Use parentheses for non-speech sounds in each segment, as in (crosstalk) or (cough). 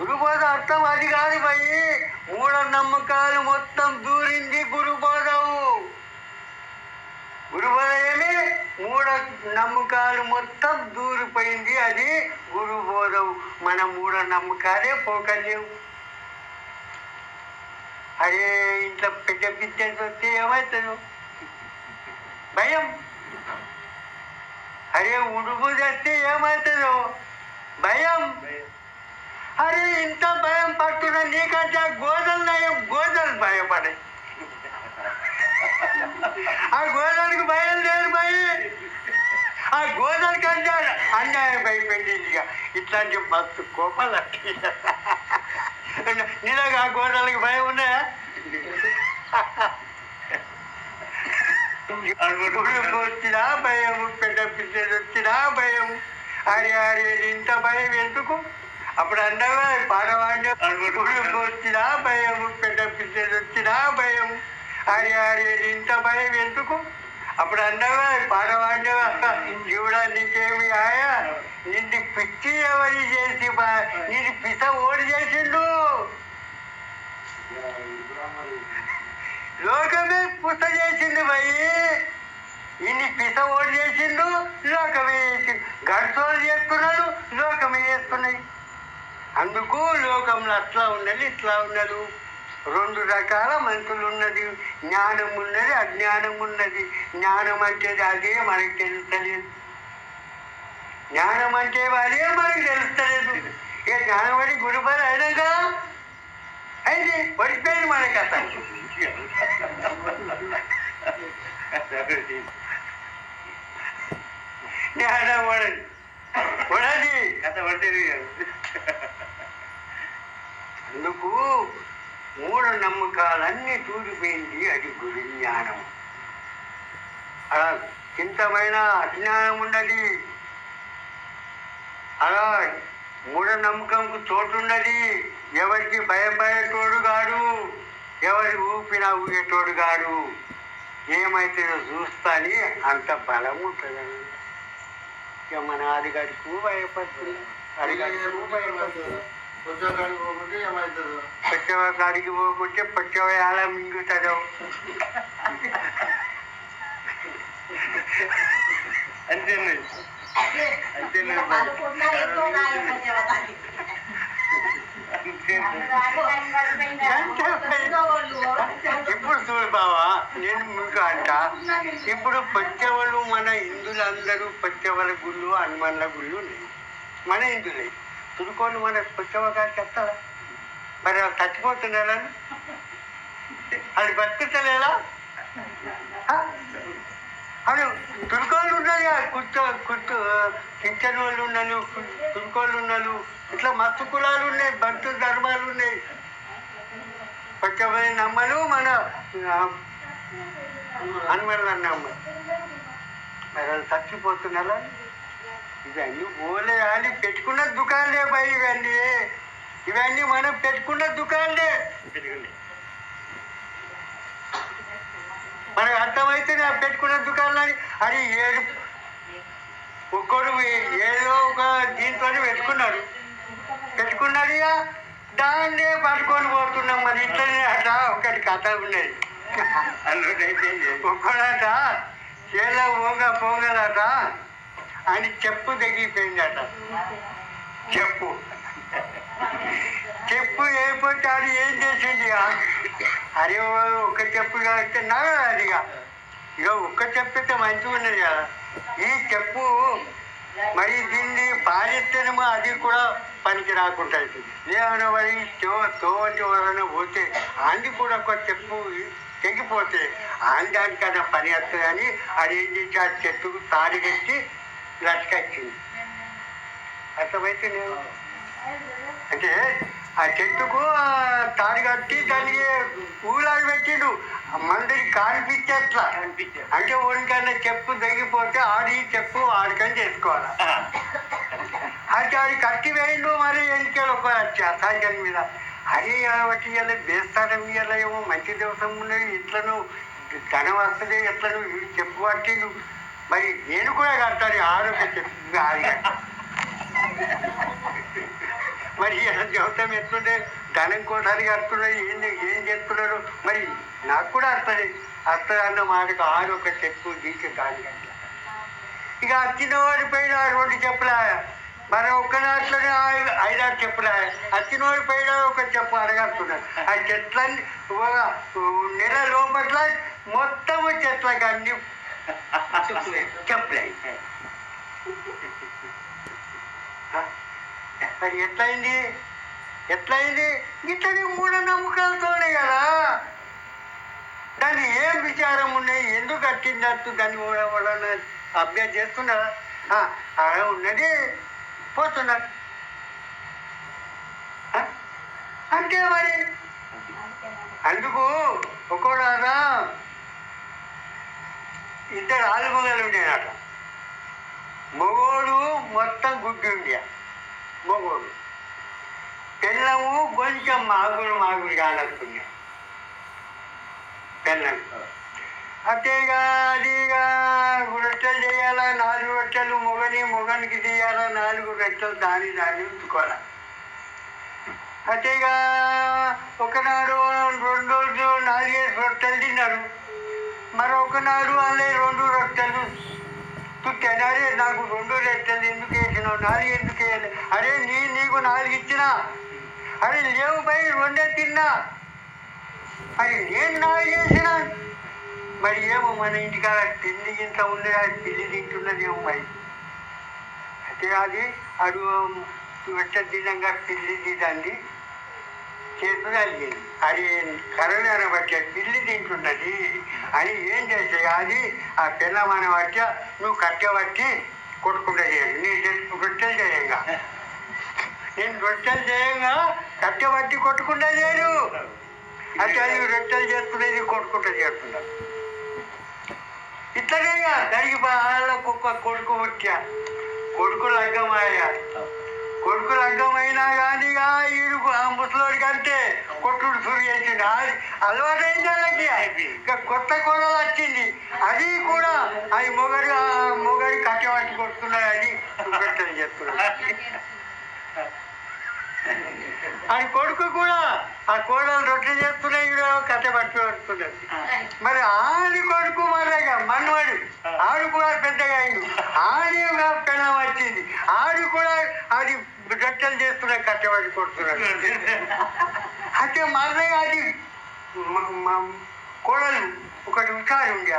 గురుబోధ అర్థం అది కాదు భయ్. మూఢ నమ్మకాలు మొత్తం దూరింది గురుబోధవు. గురుబోధ ఏమి మూఢ నమ్మకాలు మొత్తం దూరిపోయింది అది గురుబోధవు. మన మూఢ నమ్మకాలే పోకలేవు అరే ఇంట్లో పెద్ద బిడ్డలు వస్తే ఏమవుతాను భయం. అరే ఉడుపు చేస్తే ఏమవుతుందో భయం. అరే ఇంత భయం పడుతున్నా నీకంటే ఆ గోదలు నయం గోదలు భయపడే ఆ గోదలకు భయం లేదు భయ ఆ గోదల కంటే అన్యాయం అయిపోయింది ఇక ఇట్లాంటి మస్తు కోపాలు నీలాగా ఆ గోదలకు భయం ఉన్నాయా అడుగుడు వచ్చినా భయం పెద్ద పిల్లలు వచ్చినా భయం అరే అరే ఇంత భయం ఎందుకు అప్పుడు అన్నవా పాడవాడిన అడుగుడు వచ్చినా భయం పెద్ద పిల్లలు వచ్చినా భయం. అరే అరే ఇంత భయం ఎందుకు? అప్పుడు అన్నవా పాడవాడినవా జీవుడా నీకేమి ఆయా? నిన్ను పిచ్చి ఎవరి చేసి నిన్ను పిస ఓడి చేసిండు. లోకమే పుట్ట చేసింది భయ్ ఇన్ని పిస ఓడి చేసిండు లోకమే చేసిండు. గడిచోలు చేస్తున్నాడు లోకమే చేస్తున్నాయి. అందుకు లోకంలో అట్లా ఉన్నది ఇట్లా ఉన్నది. రెండు రకాల మనుషులు ఉన్నది. జ్ఞానం ఉన్నది అజ్ఞానం ఉన్నది. జ్ఞానం అంటే అదే మనకి తెలుస్తలేదు. జ్ఞానం అంటే అదే మనకి తెలుస్తలేదు. ఏ జ్ఞానం అని గురుబలి అయినాక అయితే పడిపోయింది మన కథ జ్ఞానం పడదు పడది కథ పడ్డది అందుకు మూఢ నమ్మకాలన్నీ తూడిపోయింది అది గురు జ్ఞానం. అలా చింతమైన అజ్ఞానం ఉన్నది. అలా మూఢనమ్మకంకు చోటున్నది ఎవరికి భయపడేటోడు గాడు ఎవరి ఊపినా ఊగేటోడు గాడు ఏమైతే చూస్తాని అంత బలం ఉంటుంది. ఇక మన అడిగడుకు భయపడుతుంది అడిగడుకు భయపడుతుంది. ఉద్యోగానికి పోకుంటే ఏమవుతుందో పచ్చవ కాడికి పోకుంటే పచ్చవ ఎలా మింగుతుందో అంతేనండి అంతేనండి ఇప్పుడు చూడు బావా నేను మీకు అంట ఇప్పుడు పచ్చవలు మన హిందువులందరూ పచ్చవల గుళ్ళు హనుమాన్ల గుళ్ళు ఉన్నాయి. మన హిందువులే. తురుకోళ్ళు మన పచ్చవ చెప్తారా మరి వాళ్ళు చచ్చిపోతున్నారా అది బతుకుతలేదా అది తురుకోళ్ళు ఉన్నాయి కుర్చో కుర్చు కించన్ వాళ్ళు ఉన్నారు తురుకోళ్ళు ఉన్నారు ఇట్లా మత్తు కులాలు ఉన్నాయి భక్తు ధర్మాలు ఉన్నాయి. పచ్చబడి నమ్మలు మన హనుమన్ల నమ్మ మరి వాళ్ళు చచ్చిపోతున్నారా ఇవన్నీ ఓలే అని పెట్టుకున్న దుకాణాలే బై ఇవన్నీ ఇవన్నీ మనం పెట్టుకున్న దుకాణాలే. మనకు అర్థమైతే నేను పెట్టుకున్న దుకాణాలని అది ఏడు ఒక్కడు ఏదో ఒక దీంతో పెట్టుకున్నాడు. పెట్టుకున్నాడు ఇక దాన్నే పట్టుకొని పోతున్నాం మరి. ఇట్లనే అట ఒకటి కథ ఉన్నది. ఒక్కడట చేలో పోగా పోగలట అని చెప్పు తగిలిపోయిందట చెప్పు. చెప్పు అయిపోతే అది ఏం చేసింది? ఇక? అరే ఓ ఒక్క చెప్పు కాబట్టి నగదు అది ఇక. ఒక్క చెప్పితే మంచిగా ఉన్నది కదా. ఈ చెప్పు మరి దీన్ని పాలిస్తేనేమో అది కూడా పనికి రాకుండా ఏమైనా మరి తో తోటి వలన పోతే అంది కూడా ఒక చెప్పు తెగిపోతే ఆన్ దానికన్నా పని వస్తుందని అది ఏం చేసి ఆ చెట్టుకు తాడి కట్టి లట్కొచ్చింది అర్థమైతే నేను అంటే ఆ చెట్టుకు తాడి కట్టి దానికి ఊలాలు పెట్టిండు. ఆ మందిని కానిపించేట్లా. అంటే ఓడికన్నా చెప్పు తగ్గిపోతే ఆడి చెప్పు ఆడికని చేసుకోవాలి. అయితే ఆడి కట్టి వేయండు మరి ఎన్నికలు ఒక సైకిల్ మీద? అది కాబట్టి ఇలా బేస్తారం ఇలా ఏమో మంచి దివసం ఉన్నది ఇట్లను ధనం వస్తుంది ఎట్లను చెప్పు పట్టిండు మరి నేను కూడా కట్టాలి ఆరోగ్య చెప్పు. మరి జీవితం ఎట్లుంటే ధనం కోసారి కడుతున్నారు ఏం ఏం చేస్తున్నారు? మరి నాకు కూడా వస్తుంది వస్తుంది అన్న మాటకు ఆరు ఒక చెప్పు దీనికి అట్లా ఇక వచ్చినవాడి పైన రెండు చెప్పులా. మరి ఒక్క నాట్లోనే ఐ- ఐదారు చెప్పులా. వచ్చినవాడి పైన ఒక చెప్పు అడగడుతున్నారు ఆ చెట్లన్నీ ఒక నెల లోపట్ల మొత్తం చెట్లకి అన్ని చెప్పులే. (laughs) (laughs) మరి ఎట్లయింది? ఎట్లయింది? ఇతని మూఢనమ్మకాలతోనే కదా. దాన్ని ఏం విచారం ఉన్నాయి? ఎందుకు అట్టిందట్టు దాన్ని వాళ్ళని అభ్యర్థి చేస్తున్నారా? అలా ఉన్నది పోతున్నారు అంతే మరి. అందుకు ఒక్కోడా ఇద్దరు ఆలుమగలు ఉండేనట. మగోడు మొత్తం గుడ్డి ఉండే. మగోడు. పిల్లము కొంచెం మాగుడు మాగులు కానట్టున్నాయి. పిల్లం అంటే అదిగా అది ఇక రొట్టెలు చేయాలా నాలుగు రొట్టెలు మొగని మొగనికి చేయాలా నాలుగు రొట్టెలు దాని దాన్ని ఉంచుకోవాలి. అంటే ఒకనాడు రెండు రోజులు నాలుగైదు రొట్టెలు తిన్నారు. మరొకనాడు అలా రెండు రొట్టెలు తుట్టాను అరే నాకు రెండు రెట్టలు ఎందుకు వేసినావు? నాలుగు ఎందుకు వేయాలి? అరే నీ నీకు నాలుగు ఇచ్చినా. అరే లేవు పై రెండే తిన్నా. మరి నేను నాలుగు చేసిన? మరి ఏమో మన ఇంటికాడ పిల్లి ఇంత ఉంది అది పిల్లి తింటున్నది ఏమో మరి. అయితే అది అడు వెట్ట దినంగా పిల్లి తీదండి చేతులు అడిగింది అది కరోనా బట్టి పిల్లి తింటున్నది. అని ఏం చేసే? అది ఆ పిల్లమని వచ్చ నువ్వు కట్టబట్టి కొట్టుకుంటా చేయాలి నీ రొట్టెలు చేయంగా. నేను రొట్టెలు చేయంగా కట్టబట్టి కొట్టుకుంటా చేయను. అంటే అది రొట్టెలు చేసుకునేది కొట్టుకుంటా చేస్తున్నా ఇట్లనేగా దానికి వాళ్ళకు కుక్క కొడుకు వచ్చా కొడుకు లగ్గమాయ కొడుకు లగ్గమైనా కానీ ఈడు ఆ ముసలోడికి అంతే. కొట్టుడు అది అలవాటైంది వాళ్ళకి ఇక కొత్త కోడలు వచ్చింది. అది కూడా అది మొగడు మొగడి కట్టబట్టి కొడుతున్నది అది రొట్టెలు చేస్తున్నది అది కొడుకు కూడా ఆ కోడలు రొట్టె చేస్తున్నాయి కథ పట్టి వస్తున్నది మరి ఆడి కొడుకు మరగా మనవాడు ఆడు కూడా పెద్దగా అయింది ఆడి పిల్లం వచ్చింది. ఆడు కూడా అది రొట్టెలు చేస్తున్నాయి కట్టబడి కొడుతున్నాడు. అంటే మరగా అది కోడలు ఒకటి వికారం ఉండే.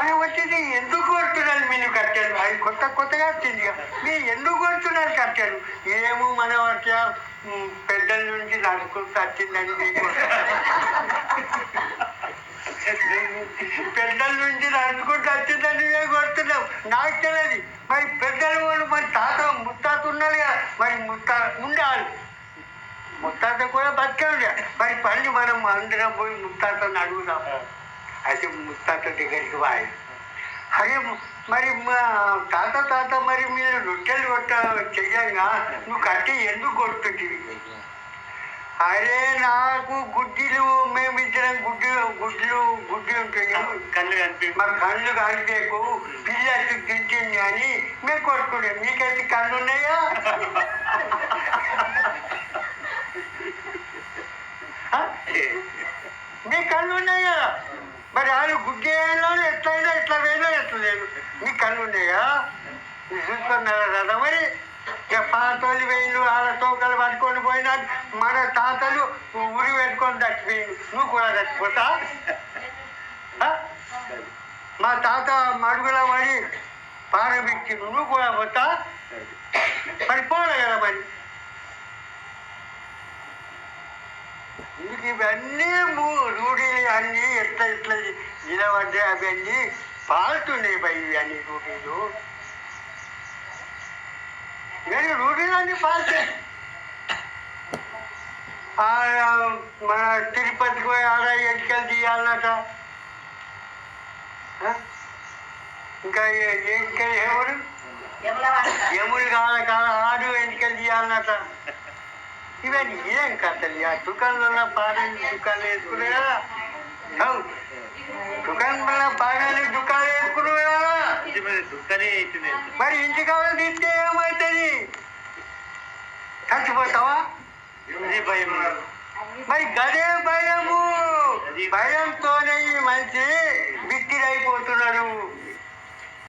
అది వచ్చింది ఎందుకు కొడుతున్నారు మీరు కట్టారు అది కొత్త కొత్తగా వచ్చింది మీరు ఎందుకు కొడుతున్నారు కట్టారు ఏమో మన వచ్చ పెద్దల నుంచి నడుచుకుంటూ వచ్చిందని మీకు పెద్దల నుంచి నడుచుకుంటూ వచ్చిందని మేము కొడుతున్నాం. నాకు తెలియదు. మరి పెద్దలు వాళ్ళు మరి తాత ముత్తాత ఉన్నారు కదా. మరి ముత్తా ఉండాలి. కూడా బతికే ఉండే మరి పని మనం అందరం పోయి ముత్తాతని అడుగుదాం అయితే ముత్తాత దగ్గరికి వాయి. అరే మరి మా తాత తాత మరి మీరు రొట్టెలు కొట్ట చెయ్యంగా. నువ్వు కట్టి ఎందుకు కొడుతుంది అరే నాకు గుడ్డిలు మేమిద్దరం గుడ్డి గుడ్లు గుడ్డి ఉంటుంది కళ్ళు కనిపి మరి కళ్ళు కానిపేకు పిల్లలు తింటుంది అని మేము కొట్టుకున్నాం. మీకైతే కళ్ళు ఉన్నాయా ఆ? మీ కళ్ళు ఉన్నాయా మరి ఆయన గుడ్డేలో ఎట్లయినా ఎట్లా వేయలో ఎట్లా లేదు? నీ కళ్ళు ఉన్నాయా చూసుకున్నారా కదా మరి ఇక పాతోళ్ళు వేళ్ళు వాళ్ళ తోకలు పట్టుకొని పోయినా మన తాతలు ఉరి పెట్టుకొని చచ్చిపోయిండు. నువ్వు కూడా చచ్చిపోతా? మా తాత మడుగుల మరి ప్రారంభించి నువ్వు కూడా పోతా? మరి పోలే కదా మరి. ఇవన్నీ మూ- అన్నీ ఎట్లా ఎట్లా నిలబడ్డాయి అవన్నీ పాలుతున్నాయి భయ్ ఇవన్నీ ఇవన్నీ రూఢీలు అన్నీ పాలుతాయి ఆ, మన తిరుపతికి పోయి ఆడ ఎన్నికలు తీయాలన్నట? ఇంకా ఇంకా ఎవరు? ఎములు కాల కాల ఆడు ఎన్నికలు తీయాలన్నట. ఇవన్నీ ఏం కథలు? ఆ దుకాణంలో పాడని దుకాణాలు వేసుకునే కదా. దుకాణం వల్ల బాగానే దుకాణం వేసుకున్నావా? మరి ఇంటి కావాలి తీస్తే ఏమవుతుంది చచ్చిపోతావా? భయం. మరి గదే భయము? భయంతోనే మంచి బిక్కిరైపోతున్నాడు